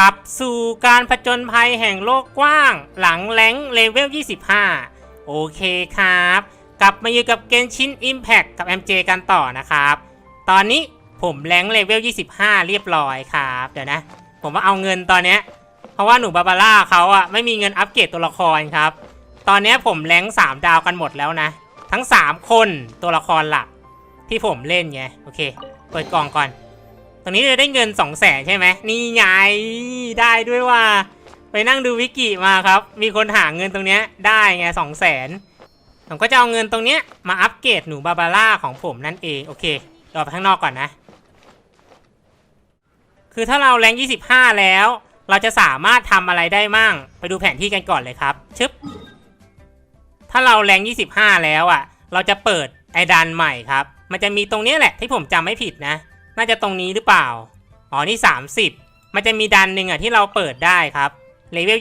กลับสู่การผจญภัยแห่งโลกกว้าง หลังแรงเลเวล 25 โอเคครับ กลับมาอยู่กับเกนชิน Impact กับ MJ กันต่อนะครับ ตอนนี้ผมแรงเลเวล 25 เรียบร้อยครับ เดี๋ยวนะ ผมว่าเอาเงินตอนนี้ เพราะว่าหนูบาบาร่าเขาอะไม่มีเงินอัปเกรดตัวละครครับ ตอนนี้ผมแรง3 ดาวกันหมดแล้วนะ ทั้ง 3 คนตัวละครหลักที่ผมเล่นไง โอเค เปิดกล่องก่อน รงนี้จะได้เงิน2 0 0แสนใช่ไหมนี่ไงได้ด้วยว่า ไปนั่งดูวิกิมาครับ มีคนหาเงินตรงเนี้ยได้ไง2 0 0แสนผมก็จะเอาเงินตรงเนี้ยมาอัปเกรดหนูบาบาร่าของผมนั่นเองโอเครอไปข้างนอกก่อนนะ คือถ้าเราแรง25 แล้ว เราจะสามารถทำอะไรได้มั่ง ไปดูแผนที่กันก่อนเลยครับชึบถ้าเราแรง 25 แล้วอะ เราจะเปิดไอดันใหม่ครับ มันจะมีตรงเนี้ยแหละที่ผมจำไม่ผิดนะ น่าจะตรงนี้หรือเปล่า อ๋อ นี่ 30 มันจะมีดันหนึ่งอะที่เราเปิดได้ครับเลเวล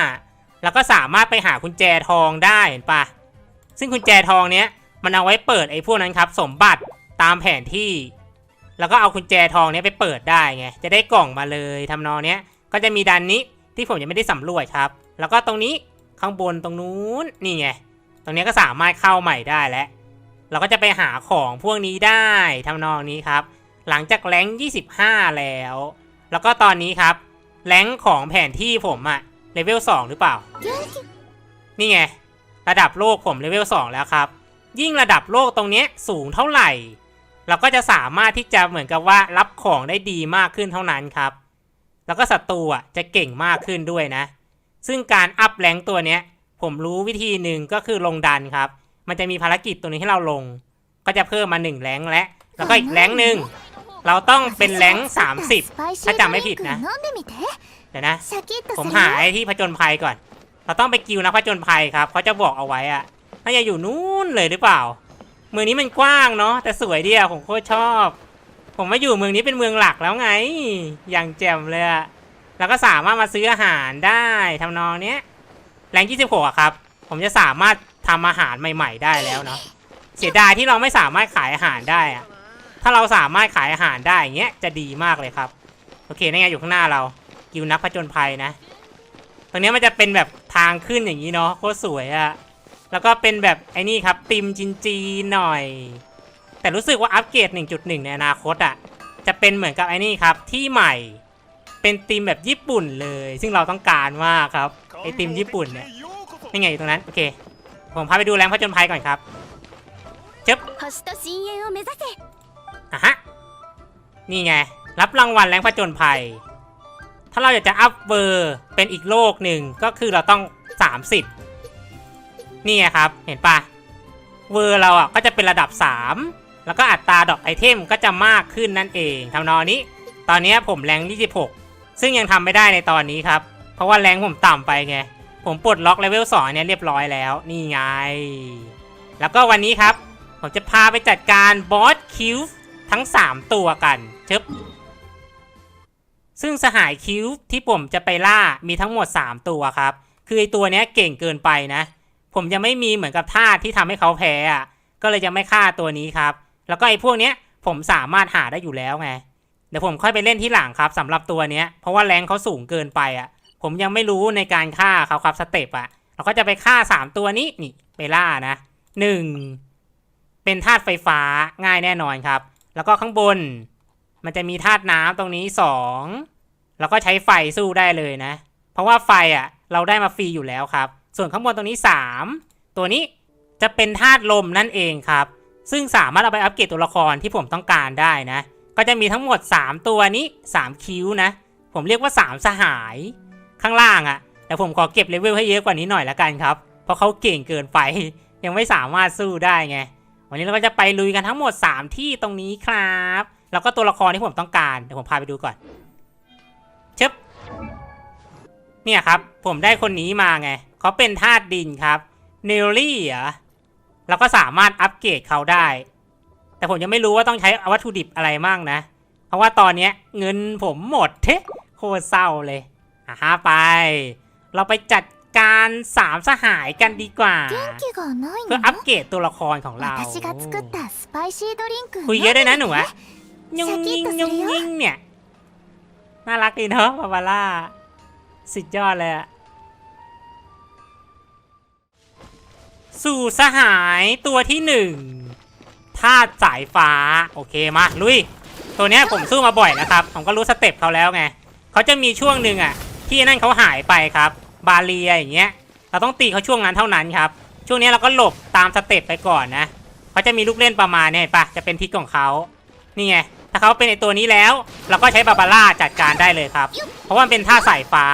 25แล้วก็สามารถไปหากุญแจทองได้เห็นปะซึ่งกุญแจทองเนี้ยมันเอาไว้เปิดไอ้พวกนั้นครับ สมบัติตามแผนที่ แล้วก็เอากุญแจทองเนี้ยไปเปิดได้ไง จะได้กล่องมาเลยทำนองเนี้ย ก็จะมีดันนี้ที่ผมยังไม่ได้สำรวจครับ แล้วก็ตรงนี้ข้างบนตรงนู้นนี่ไง ตรงนี้ก็สามารถเข้าใหม่ได้แล้ว เราก็จะไปหาของพวกนี้ได้ทำนองนี้ครับ หลังจากแรง25 แล้ว แล้วก็ตอนนี้ครับ แรงของแผนที่ผมอะเลเวล2หรือเปล่า นี่ไง ระดับโลกผมเลเวล2แล้วครับ ยิ่งระดับโลกตรงนี้สูงเท่าไหร่ เราก็จะสามารถที่จะเหมือนกับว่ารับของได้ดีมากขึ้นเท่านั้นครับ แล้วก็ศัตรูอะจะเก่งมากขึ้นด้วยนะ ซึ่งการอัพแรงตัวเนี้ย ผมรู้วิธีหนึ่งก็คือลงดันครับ มันจะมีภารกิจตัวนี้ให้เราลง ก็จะเพิ่มมา1แรงและ แล้วก็อีกแรงหนึ่ง เราต้องเป็นแรงค์30ถ้าจำไม่ผิดนะ เดี๋ยวนะ ผมหาไอ้ที่ผจญภัยก่อน เราต้องไปกิวนักผจญภัยครับเขาจะบอกเอาไว้อะน่าจะอยู่นู้นเลยหรือเปล่า เมืองนี้มันกว้างเนาะแต่สวยดีอะผมโคตรชอบ ผมมาอยู่เมืองนี้เป็นเมืองหลักแล้วไง อย่างแจ่มเลยอะแล้วก็สามารถมาซื้ออาหารได้ทำนองเนี้ยแรง26อะครับ ผมจะสามารถทำอาหารใหม่ ๆ ได้แล้วเนาะเสียดายที่เราไม่สามารถขายอาหารได้อะ ถ้าเราสามารถขายอาหารได้อย่างเงี้ยจะดีมากเลยครับ โอเคนี่ไงอยู่ข้างหน้าเรากิวนักผจญภัยนะ ตรงนี้มันจะเป็นแบบทางขึ้นอย่างนี้เนาะโคตรสวยอะแล้วก็เป็นแบบไอ้นี่ครับติมจินจีหน่อย แต่รู้สึกว่าอัปเกรด 1.1 ในอนาคตอะจะเป็นเหมือนกับไอ้นี่ครับที่ใหม่เป็นติมแบบญี่ปุ่นเลย ซึ่งเราต้องการมากครับไอติมญี่ปุ่นเนี่ยนี่ไงอยู่ตรงนั้นโอเค ผมพาไปดูแรงผจญภัยก่อนครับเจ็บ อะฮะ นี่ไง รับรางวัลแรงผจญภัย ถ้าเราอยากจะอัพเวอร์เป็นอีกโลกหนึ่งก็คือเราต้อง 30 นี่ไงครับ เห็นปะเวอร์เราอะก็จะเป็นระดับ 3 แล้วก็อัตราดอกไอเทมก็จะมากขึ้นนั่นเองทำนองนี้ ตอนนี้ผมแรง26 ซึ่งยังทำไม่ได้ในตอนนี้ครับ เพราะว่าแรงผมต่ำไปไง ผมปลดล็อกเลเวล2เนี่ยเรียบร้อยแล้ว นี่ไง แล้วก็วันนี้ครับ ผมจะพาไปจัดการบอสคิว ทั้ง 3 ตัวกันชึบซึ่งสหายคิวที่ผมจะไปล่ามีทั้งหมด 3 ตัวครับ คือไอตัวเนี้ยเก่งเกินไปนะ ผมยังไม่มีเหมือนกับท่าที่ทำให้เขาแพ้อะก็เลยจะไม่ฆ่าตัวนี้ครับ แล้วก็ไอพวกเนี้ยผมสามารถหาได้อยู่แล้วไงเดี๋ยวผมค่อยไปเล่นที่หลังครับสำหรับตัวเนี้ยเพราะว่าแรงเขาสูงเกินไปอะ ผมยังไม่รู้ในการฆ่าเขาครับสเต็ปอะเราก็จะไปฆ่า 3 ตัวนี้นี่ไปล่านะหนึ่งเป็นธาตุไฟฟ้าง่ายแน่นอนครับ แล้วก็ข้างบน มันจะมีธาตุน้ำตรงนี้ 2 แล้วก็ใช้ไฟสู้ได้เลยนะ เพราะว่าไฟอะเราได้มาฟรีอยู่แล้วครับ ส่วนข้างบนตรงนี้ 3 ตัวนี้จะเป็นธาตุลมนั่นเองครับ ซึ่งสามารถเอาไปอัปเกรดตัวละครที่ผมต้องการได้นะ ก็จะมีทั้งหมด 3 ตัวนี้ 3 คิ้วนะ ผมเรียกว่า 3 สหายข้างล่างอะ่ะแต่ผมขอเก็บเลเวลให้เยอะกว่านี้หน่อยละกันครับ เพราะเขาเก่งเกินไป ยังไม่สามารถสู้ได้ไง วันนี้เราก็จะไปลุยกันทั้งหมด 3 ที่ตรงนี้ครับ แล้วก็ตัวละครที่ผมต้องการ เดี๋ยวผมพาไปดูก่อนชึบเนี่ยครับ ผมได้คนนี้มาไง เขาเป็นธาตุดินครับเนลลี่เหรอเราก็สามารถอัปเกรดเขาได้ แต่ผมยังไม่รู้ว่าต้องใช้วัตถุดิบอะไรมั่งนะ เพราะว่าตอนนี้เงินผมหมดเทะโคตรเศร้าเลยอะฮะไป เราไปจัด การสามสหายกันดีกว่า เพื่ออัปเกรดตัวละครของเราคุยเยอะได้นะหนูอะยุ่งยิ่งยุ่งยิ่งเนี่ย น่ารักดีเนาะบาบาร่าสุดยอดเลยสู่สหายตัวที่หนึ่งธาตุสายฟ้า โอเคมาลุย ตัวเนี้ยผมสู้มาบ่อยนะครับ ผมก็รู้สเต็ปเขาแล้วไง เขาจะมีช่วงหนึ่งอะที่นั่นเขาหายไปครับ บาเลียอย่างเงี้ย เราต้องตีเขาช่วงนั้นเท่านั้นครับ ช่วงนี้เราก็หลบตามสเต็ปไปก่อนนะเขาจะมีลูกเล่นประมาณเนี่ยปะจะเป็นทิศของเขานี่ไงถ้าเขาเป็นไอตัวนี้แล้ว เราก็ใช้บาบาร่าจัดการได้เลยครับ เพราะว่ามันเป็นท่าสายฟ้า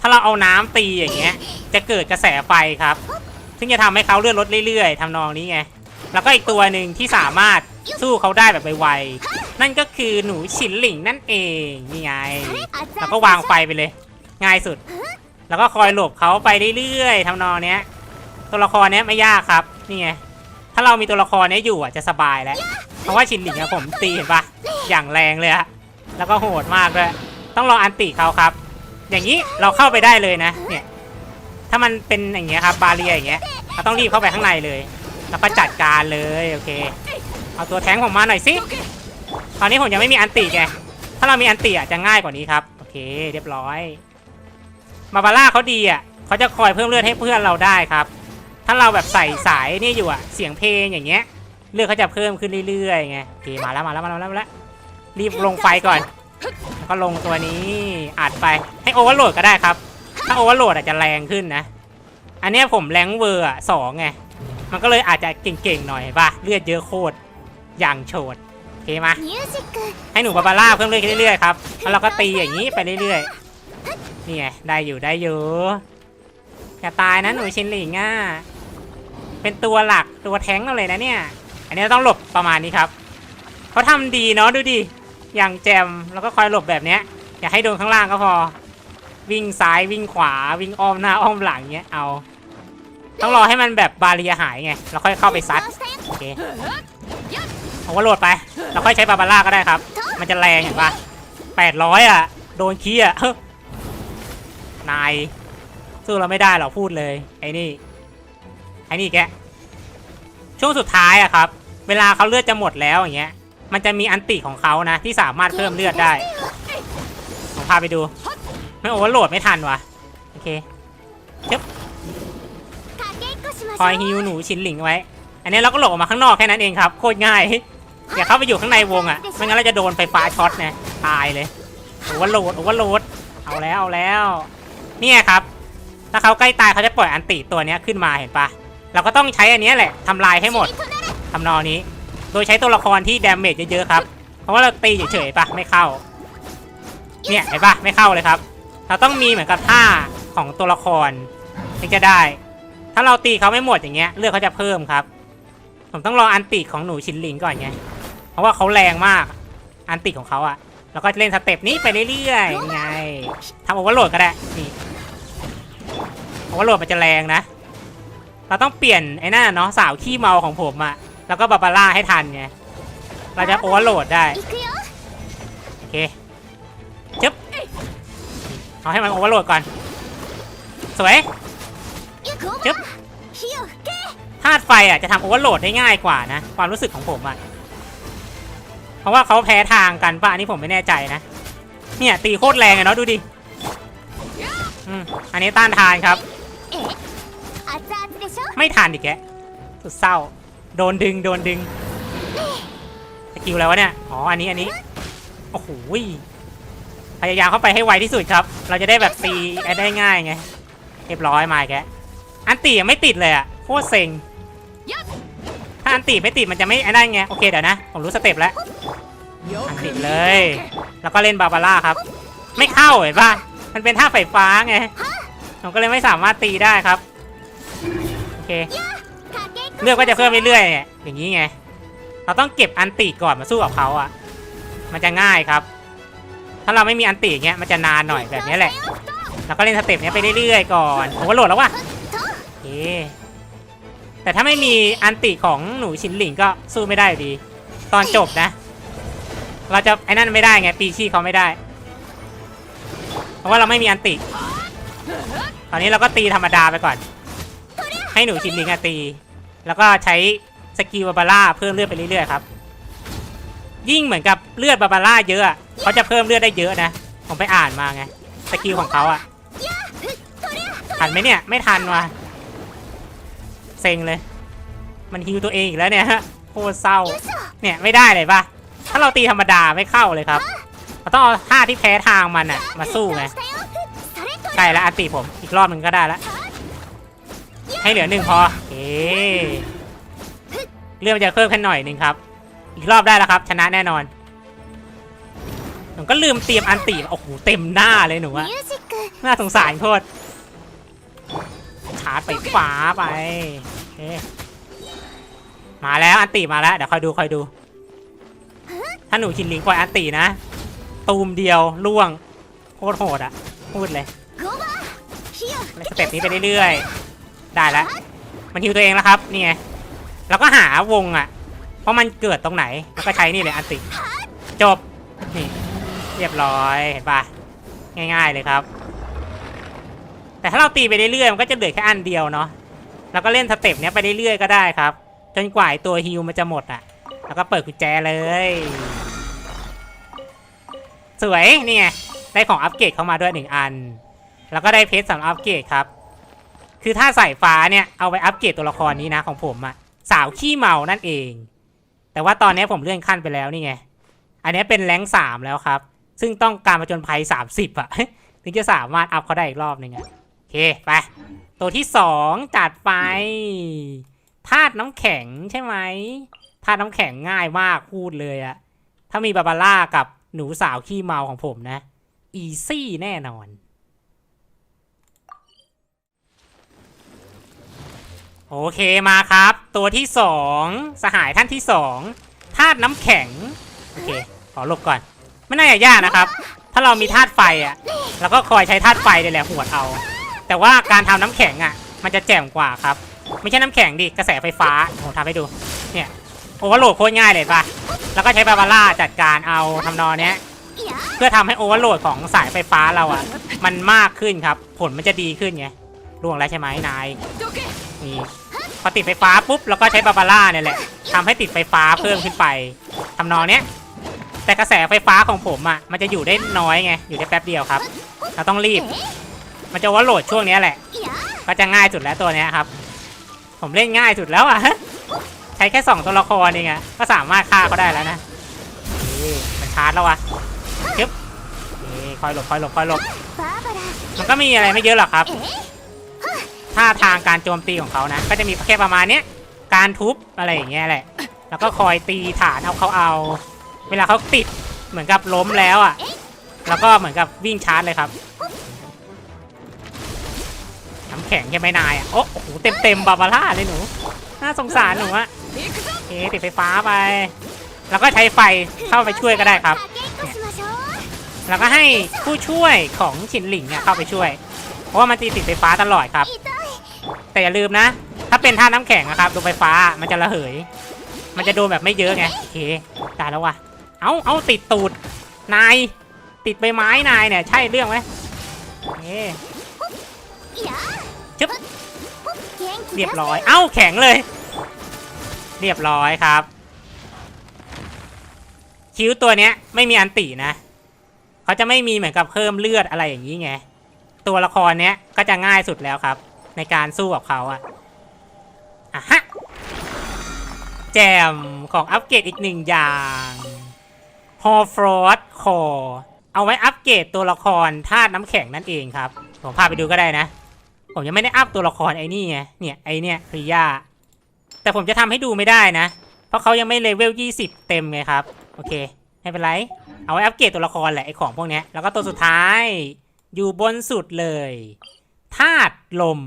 ถ้าเราเอาน้ำตีอย่างเงี้ย จะเกิดกระแสไฟครับ ซึ่งจะทำให้เขาเลื่อนรถเรื่อยๆทำนองนี้ไงแล้วก็อีกตัวหนึ่งที่สามารถสู้เขาได้แบบไวๆนั่นก็คือหนูฉินหลิงนั่นเองนี่ไงแล้วก็วางไฟไปเลย ง่ายสุด แล้วก็คอยหลบเขาไปเรื่อยๆทำนองเนี้ย ตัวละครเนี้ยไม่ยากครับ นี่ไง ถ้าเรามีตัวละครเนี้ยอยู่อะจะสบายแล้ว เพราะว่าชินหลิงอะผมตีเห็นปะอย่างแรงเลยอะแล้วก็โหดมากด้วย ต้องรออันติเขาครับ อย่างนี้เราเข้าไปได้เลยนะ เนี่ย ถ้ามันเป็นอย่างเงี้ยครับบาเรียอย่างเงี้ย เราต้องรีบเข้าไปข้างในเลย แล้วก็จัดการเลยโอเค เอาตัวแทงผมมาหน่อยสิ ตอนนี้ผมยังไม่มีอันติไง ถ้าเรามีอันติอะจะง่ายกว่านี้ครับ โอเค เรียบร้อย มาบาร่าเขาดีอะเขาจะคอยเพิ่มเลือดให้เพื่อนเราได้ครับ ถ้าเราแบบใส่สายนี่อยู่อะ เสียงเพลงอย่างเงี้ย เลือดเขาจะเพิ่มขึ้นเรื่อยๆไงโอเคมาแล้วมาแล้วมาแล้วมาแล้วรีบลงไฟก่อนแล้วก็ลงตัวนี้อัดไปให้โอเวอร์โหลดก็ได้ครับ ถ้าโอเวอร์โหลดอาจจะแรงขึ้นนะ อันนี้ผมแรงเวอร์สองไงมันก็เลยอาจจะเก่งๆหน่อยป่ะเลือดเยอะโคตรอย่างโฉดโอเคมาให้หนูบาบาร่าเพิ่มเลือดขึ้เรื่อยๆครับแล้วเราก็ตีอย่างนี้ไปเรื่อยๆ นี่ไงได้อยู่ได้อยู่อย่าตายนะหนูชินหลิงอะเป็นตัวหลักตัวแท้งเราเลยนะเนี่ย อันนี้ต้องหลบประมาณนี้ครับเขาทำดีเนาะดูดิอย่างแจมแล้วก็คอยหลบแบบเนี้ย อย่าให้โดนข้างล่างก็พอ วิ่งซ้ายวิ่งขวาวิ่งอ้อมหน้าอ้อมหลังเงี้ยเอา ต้องรอให้มันแบบบาเรียหายไงแล้วค่อยเข้าไปซัดโอเคผมว่าโหลดไปแล้วค่อยใช้บาบาร่าก็ได้ครับ มันจะแรงเห็นปะแปดร้อยอะ โดนขี้อะ นายสู้เราไม่ได้หรอกพูดเลย ไอ้นี่ ไอ้นี่แก ช่วงสุดท้ายอะครับ เวลาเขาเลือดจะหมดแล้วอย่างเงี้ย มันจะมีอันติของเขานะ ที่สามารถเพิ่มเลือดได้ ผมพาไปดู ไม่โอเวอร์โหลดไม่ทันวะโอเคเจ็บคอยฮิวหนูชิ้นหลิงไว้ อันนี้เราก็หลบออกมาข้างนอกแค่นั้นเองครับ โคตรง่ายอย่าเข้าไปอยู่ข้างในวงอะไม่งั้นเราจะโดนไฟฟ้าช็อตไงตายเลยโอเวอร์โหลดโอเวอร์โหลดเอาแล้วเอาแล้ว เนี่ยครับ ถ้าเขาใกล้ตายเขาจะปล่อยอันติตัวเนี้ยขึ้นมาเห็นปะเราก็ต้องใช้อันนี้แหละทำลายให้หมดทำนองนี้ โดยใช้ตัวละครที่ดาเมจเยอะๆครับ เพราะว่าเราตีเฉยๆปะไม่เข้า เนี่ยเห็นปะไม่เข้าเลยครับ เราต้องมีเหมือนกับท่าของตัวละครถึงจะได้ ถ้าเราตีเขาไม่หมดอย่างเงี้ยเลือดเขาจะเพิ่มครับ ผมต้องรออันติของหนูชินลิงก่อนไงเพราะว่าเขาแรงมากอันติของเขาอะแล้วก็เล่นสเต็ปนี้ไปเรื่อยๆไงทำโอเวอร์โหลดก็ได้นี่ โอเวอร์โหลดมันจะแรงนะ เราต้องเปลี่ยนไอ้นั่นเนาะสาวขี้เมาของผมอะแล้วก็บาบาร่าให้ทันไง เราจะโอเวอร์โหลดได้ โอเคจึ๊บเอาให้มันโอเวอร์โหลดก่อน สวยจึ๊บธาตุไฟอะจะทำโอเวอร์โหลดได้ง่ายกว่านะ ความรู้สึกของผมอะ เพราะว่าเขาแพ้ทางกันปะอันนี้ผมไม่แน่ใจนะ เนี่ย ตีโคตรแรงเลยเนาะดูดิ อืม อันนี้ต้านทานครับ อาจารย์เดชไม่ทันอีกแกสุดเศร้า โดนดึง โดนดึงสกิลแล้ววะเนี่ย อ๋อ อันนี้ อันนี้ โอ้โหพยายามเข้าไปให้ไวที่สุดครับ เราจะได้แบบตีได้ง่ายไง เรียบร้อยมาแก อันตียังไม่ติดเลยอะโคตรเซ็ง ถ้าอันตีไม่ติดมันจะไม่ได้ไง โอเคเดี๋ยวนะ ผมรู้สเต็ปแล้ว อันติดเลย แล้วก็เล่นบาบาร่าครับ ไม่เข้าเห็นป่ะ มันเป็นท่าไฟฟ้าไง มก็เลยไม่สามารถตีได้ครับโอเคเลือกก็จะเพิ่มเรื่อยๆอย่างนี้ไงเราต้องเก็บอันตีก่อนมาสู้กับเขาอะมันจะง่ายครับ ถ้าเราไม่มีอันตีเงี้ยมันจะนานหน่อยแบบนี้แหละเราก็เล่นสเต็ปเนี้ยไปเรื่อยๆก่อนผมก็โหลดแล้วว่ะเคแต่ถ้าไม่มีอันตีของหนูชินหลิงก็สู้ไม่ได้ดี ตอนจบนะ เราจะไอ้นั่นไม่ได้ไงปีชีเขาไม่ได้ เพราะว่าเราไม่มีอันตี ตอนนี้เราก็ตีธรรมดาไปก่อน ให้หนูชิดลิงอะตี แล้วก็ใช้สกิลบาบาร่าเพิ่มเลือดไปเรื่อยๆครับ ยิ่งเหมือนกับเลือดบาบาร่าเยอะเขาจะเพิ่มเลือดได้เยอะนะ ผมไปอ่านมาไง สกิลของเขาอะทันไหมเนี่ย ไม่ทันว่ะเซ็งเลย มันฮิวตัวเองอีกแล้วเนี่ยโคตรเศร้า เนี่ยไม่ได้เลยปะถ้าเราตีธรรมดาไม่เข้าเลยครับเราต้องเอาท่าที่แพ้ทางมันอะมาสู้ไง ใกล้ละอันติผมอีกรอบหนึ่งก็ได้ละให้เหลือหนึ่งพอเอเลืองจะเพิ่มแค่นหน่อยหนึ่งครับ อีกรอบได้แล้วครับ ชนะแน่นอนหนูก็ลืมเตรียมอันติโอ้โหเต็มหน้าเลยหนูอะน้าสงสารโทษรชาร์จไปฟ้าไปมาแล้วอันติมาแล้วเดี๋ยวคอยดูคอยดู ถ้าหนูชินลิงปล่อยอันตินะตูมเดียวล่วงโคตรโหดอะพูดเลย ในสเต็ปนี้ไปเรื่อยๆ ได้แล้วมันฮิวตัวเองแล้วครับนี่ไงแล้วก็หาวงอะเพราะมันเกิดตรงไหนแล้วก็ใช้นี่เลยอันติจบนี่เรียบร้อยเห็นปะง่ายๆเลยครับ แต่ถ้าเราตีไปเรื่อยๆมันก็จะเหลือแค่อันเดียวเนาะแล้วก็เล่นสเต็ปเนี้ยไปเรื่อยๆก็ได้ครับ จนกว่าตัวฮิวมันจะหมดอะ แล้วก็เปิดกุญแจเลย สวยนี่ไงได้ของอัปเกรดเข้ามาด้วยหนึ่งอัน แล้วก็ได้เพชรสำหรับอัปเกรดครับ คือถ้าใส่ฟ้าเนี่ยเอาไปอัปเกรดตัวละครนี้นะของผมอะสาวขี้เมานั่นเอง แต่ว่าตอนนี้ผมเลื่อนขั้นไปแล้วนี่ไง อันนี้เป็นแรงสามแล้วครับ ซึ่งต้องการมาจนภัยสามสิบอะถึงจะสามารถอัพเขาได้อีกรอบหนึ่งอะโอเคไป ตัวที่สองจัดไปธาตุน้ำแข็งใช่ไหมธาตุน้ำแข็งง่ายมากพูดเลยอะถ้ามีบาบาร่ากับหนูสาวขี้เมาของผมนะ อีซี่แน่นอน โอเคมาครับ ตัวที่สองสหายท่านที่สองธาตุน้ำแข็ง โอเค ขอลบก่อน ไม่น่าจะยากนะครับ ถ้าเรามีธาตุไฟอะเราก็คอยใช้ธาตุไฟนี่แหละหัวเอา แต่ว่าการทำน้ำแข็งอะ มันจะแจ่มกว่าครับ ไม่ใช่น้ำแข็งดิ กระแสไฟฟ้าผมทำให้ดู เนี่ยโอเวอร์โหลดโคตรง่ายเลยป่ะ แล้วก็ใช้บาบาร่าจัดการเอาทำนอนเนี้ย เพื่อทำให้โอเวอร์โหลดของสายไฟฟ้าเราอะ มันมากขึ้นครับ ผลมันจะดีขึ้นไงร่วงแล้วใช่ไหมนาย นี่พอติดไฟฟ้าปุ๊บเราก็ใช้บาบาร่าเนี่ยแหละทำให้ติดไฟฟ้าเพิ่มขึ้นไปทำนองเนี้ยแต่กระแสไฟฟ้าของผมอะ่ะมันจะอยู่ได้น้อยไงอยู่ได้แป๊บเดียวครับ เราต้องรีบ มันจะว่าโหลดช่วงเนี้ยแหละ ก็จะง่ายสุดแล้วตัวเนี้ยครับ ผมเล่นง่ายสุดแล้วอะ่ะใช้แค่สองตัวละครเองอะ่ะก็สามารถฆ่าเขาได้แล้วนะมันชาร์จแล้วอะ่ะคลิปคอยหลบคอยหลบคอยหลบมันก็มีอะไรไม่เยอะหรอกครับ ท่าทางการโจมตีของเขานะ ก็จะมีแค่ประมาณเนี้ยการทุบอะไรอย่างเงี้ยแหละ แล้วก็คอยตีฐานเอาเขาเอา เวลาเขาติดเหมือนกับล้มแล้วอะ แล้วก็เหมือนกับวิ่งชาร์จเลยครับน้ำแข็งแค่ไม่นายอะ โอ้โห เต็มเต็มบาบาร่าเลยหนู น่าสงสารหนูอะเอ๊ติดไฟฟ้าไป แล้วก็ใช้ไฟเข้าไปช่วยก็ได้ครับ แล้วก็ให้ผู้ช่วยของฉินหลิงเนี่ยเข้าไปช่วย เพราะว่ามันตีติดไฟฟ้าตลอดครับ แต่อย่าลืมนะ ถ้าเป็นท่าน้ำแข็งนะครับดูไฟฟ้ามันจะระเหย มันจะโดนแบบไม่เยอะไงโอเคตายแล้ววะเอาเอาติดตูดนายติดใบไม้นายเนี่ยใช่เรื่องไหมเอ๊ชึบเรียบร้อย เอ้าแข็งเลย เรียบร้อยครับ คิ้วตัวเนี้ยไม่มีอันตีนะเขาจะไม่มีเหมือนกับเพิ่มเลือดอะไรอย่างนี้ไง ตัวละครเนี้ยก็จะง่ายสุดแล้วครับ ในการสู้กับเขาอะอะฮะ แจมของอัปเกรดอีกหนึ่งอย่างฮอฟรอดคอเอาไว้อัปเกรดตัวละครธาตุน้ำแข็งนั่นเองครับ ผมพาไปดูก็ได้นะ ผมยังไม่ได้อัพตัวละครไอ้นี่ไง เนี่ยไอเนี่ยคือย่าแต่ผมจะทำให้ดูไม่ได้นะ เพราะเขายังไม่เลเวล 20 เต็มไงครับ โอเคไม่เป็นไร เอาไว้อัปเกรดตัวละครแหละไอของพวกนี้แล้วก็ตัวสุดท้ายอยู่บนสุดเลย ธาตุลม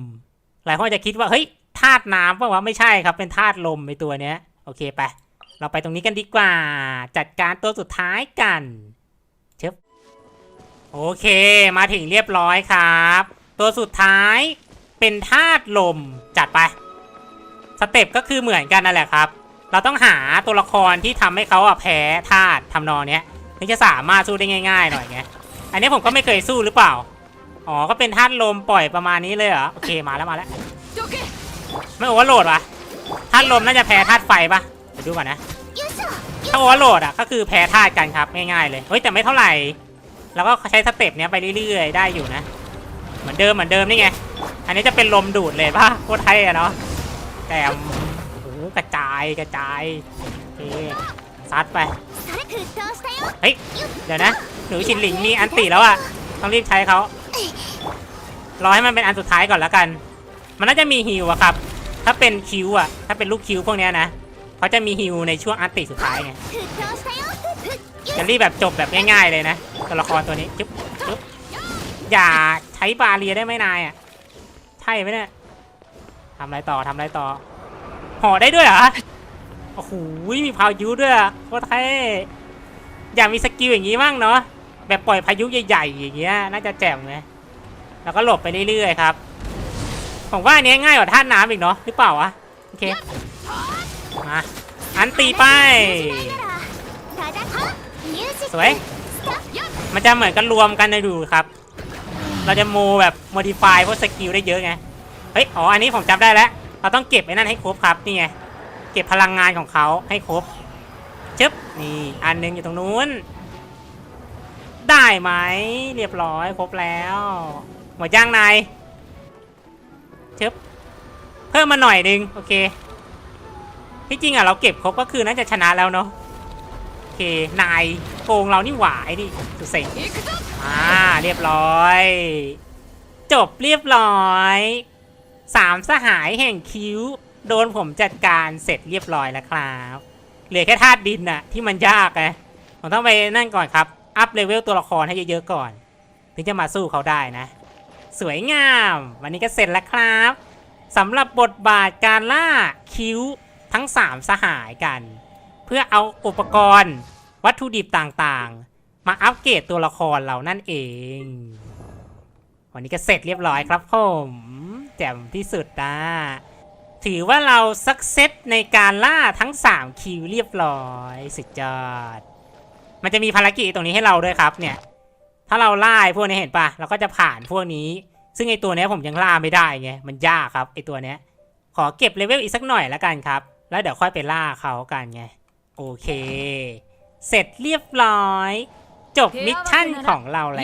หลายคนจะคิดว่าเฮ้ยธาตุน้ำเปล่าวะไม่ใช่ครับเป็นธาตุลมไอตัวเนี้ย โอเคไป เราไปตรงนี้กันดีกว่า จัดการตัวสุดท้ายกันเชฟโอเค มาถึงเรียบร้อยครับ ตัวสุดท้ายเป็นธาตุลมจัดไปสเต็ปก็คือเหมือนกันนั่นแหละครับ เราต้องหาตัวละครที่ทำให้เขาอะแพ้ธาตุทำนองเนี้ยถึงจะสามารถสู้ได้ง่าย ๆ หน่อยไงอันนี้ผมก็ไม่เคยสู้หรือเปล่า อ๋อ ก็เป็นท่าตุลมปล่อยประมาณนี้เลยเหรอ โอเค มาแล้วมาแล้ว ไม่โอเวอร์โหลดวะท่าตุลมน่าจะแพ้ท่าตุไฟปะเดูก่อนนะ ถ้าโอเวอร์โหลดอะก็คือแพ้ท่ากันครับง่ายๆเลย เฮ้ยแต่ไม่เท่าไหร่ แล้วก็ใช้สเต็ปเนี้ยไปเรื่อยๆ ได้อยู่นะ เหมือนเดิมเหมือนเดิมนี่ไง อันนี้จะเป็นลมดูดเลยป่ะโคตรไทยอะเนาะ แต่โอ้โหกระจายกระจายโอเคซัดไป เฮ้ย เดี๋ยวนะ หนูชินหลิงมีอันติแล้วอะ ต้องรีบใช้เขา รอให้มันเป็นอันสุดท้ายก่อนแล้วกัน มันน่าจะมีฮิวอะครับ ถ้าเป็นคิวอะถ้าเป็นลูกคิวพวกเนี้ยนะเขาจะมีฮิวในช่วงอันติสุดท้ายไงจะรีบแบบจบแบบง่าย ๆเลยนะตัวละครตัวนี้จึ๊บจึ๊บอย่าใช้บาเรียได้ไหมนายอะใช่ไหมเนี่ยทำอะไรต่อทำอะไรต่อห่อได้ด้วยเหรอโอ้โหมีพาวยูด้วยโคตรเท่อยากมีสกิลอย่างนี้มั่งเนาะ แบบปล่อยพายุใหญ่ๆอย่างเงี้ยน่าจะแจ่มไหมแล้วก็หลบไปเรื่อยๆครับผมว่าอันนี้ง่ายกว่าท่าน้ำอีกเนาะหรือเปล่าวะโอเคมาอันตีไปสวยมันจะเหมือนกันรวมกันในดูครับ เราจะโมแบบ modify ยพวกสกิลได้เยอะไงเฮ้ยอ๋ออันนี้ผมจับได้แล้ว เราต้องเก็บไอ้นั่นให้ครบครับนี่ไงเก็บพลังงานของเขาให้ครบจึ๊บนี่อันนึงอยู่ตรงนู้น ได้ไหมเรียบร้อยครบแล้ว หมดย่างนายจึ๊บเพิ่มมาหน่อยนึง โอเค ที่จริงอะเราเก็บครบก็คือน่าจะชนะแล้วเนาะโอเคนายโกงเรานี่หวายดิสุดเซ็งอ่าเรียบร้อย จบเรียบร้อยสามสหายแห่งคิ้ว โดนผมจัดการเสร็จเรียบร้อยแล้วครับ เหลือแค่ธาตุดินน่ะที่มันยากไงผมต้องไปนั่นก่อนครับ อัพเลเวลตัวละครให้เยอะๆก่อน ถึงจะมาสู้เขาได้นะ สวยงาม วันนี้ก็เสร็จแล้วครับสำหรับบทบาทการล่าคิ้วทั้ง 3 สหายกัน เพื่อเอาอุปกรณ์ วัตถุดิบต่างๆ มาอัปเกรดตัวละครเรานั่นเอง วันนี้ก็เสร็จเรียบร้อยครับผมแจ่มที่สุดนะถือว่าเราสักเซตในการล่าทั้ง 3 คิวเรียบร้อย สุดยอด มันจะมีภารกิจตรงนี้ให้เราด้วยครับเนี่ย ถ้าเราล่าพวกนี้เห็นปะเราก็จะผ่านพวกนี้ ซึ่งไอตัวนี้ผมยังล่าไม่ได้ไงมันยากครับไอตัวเนี้ย ขอเก็บเลเวลอีกสักหน่อยแล้วกันครับ แล้วเดี๋ยวค่อยไปล่าเขากันไงโอเค เสร็จเรียบร้อย จบมิชชั่นของเราแล้ว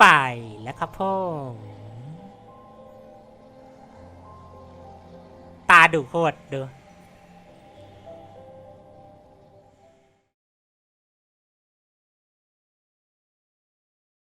ไปแล้วครับพ่อตาดูโคตรดู